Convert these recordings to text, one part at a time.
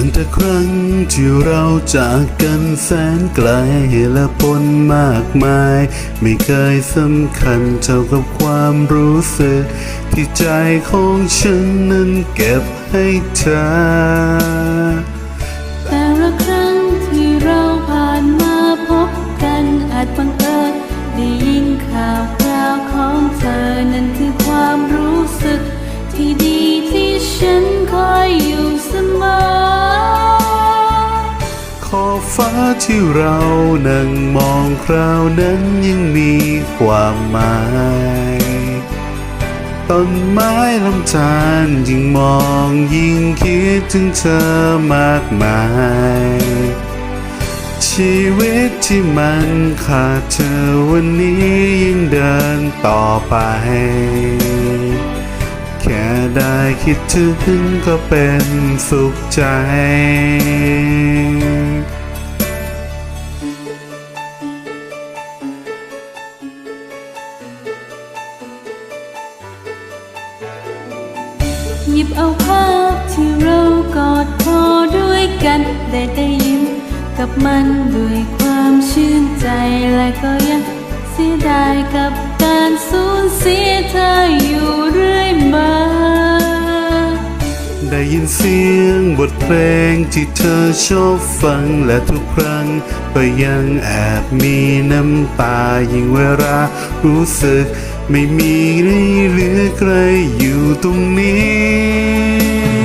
ตั้งแต่ครั้งที่เราจากกันแสนไกลและปนมากมาย ไม่เคยสำคัญเท่ากับความรู้สึก ที่ใจของฉันนั้นเก็บให้เธอ แต่ละครั้งที่เราผ่านมาพบกันอาจบังเอิญได้ยินข่าวคราวของเธอนั่นคือความรู้สึกที่ดี ที่เรานั่งมองคราวนั้นยังมีความหมายต้นไม้ลำธารยิ่งมองยิ่งคิดถึงเธอมากมาย ชีวิตที่มันขาดเธอวันนี้ยังเดินต่อไป แค่ได้คิดถึงก็เป็นสุขใจ หยิบเอาภาพที่เรากอดพอด้วยกันได้ได้ยิ้มกับมันด้วยความชื่นใจและก็ยังเสียดายกับการสูญเสีย ได้ยินเสียงบทเพลงที่เธอชอบฟังและทุกครั้ง ก็ยังแอบมีน้ำตายิ่งเวลารู้สึก ไม่มีหรือใครอยู่ตรงนี้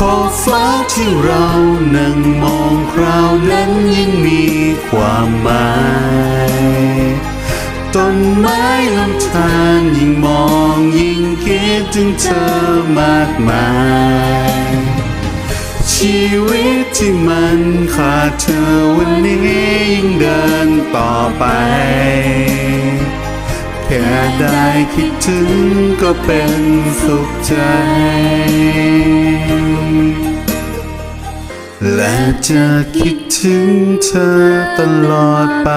ขอบฟ้าที่เรานั่งมองคราวนั้นยังมีความหมายต้นไม้ลำธารยิ่งมองยิ่งคิดถึงเธอมากมาย ชีวิตที่มันขาดเธอวันนี้ยิ่งเดินต่อไป แค่ได้คิดถึงก็เป็นสุขใจ และจะคิดถึงเธอตลอดไป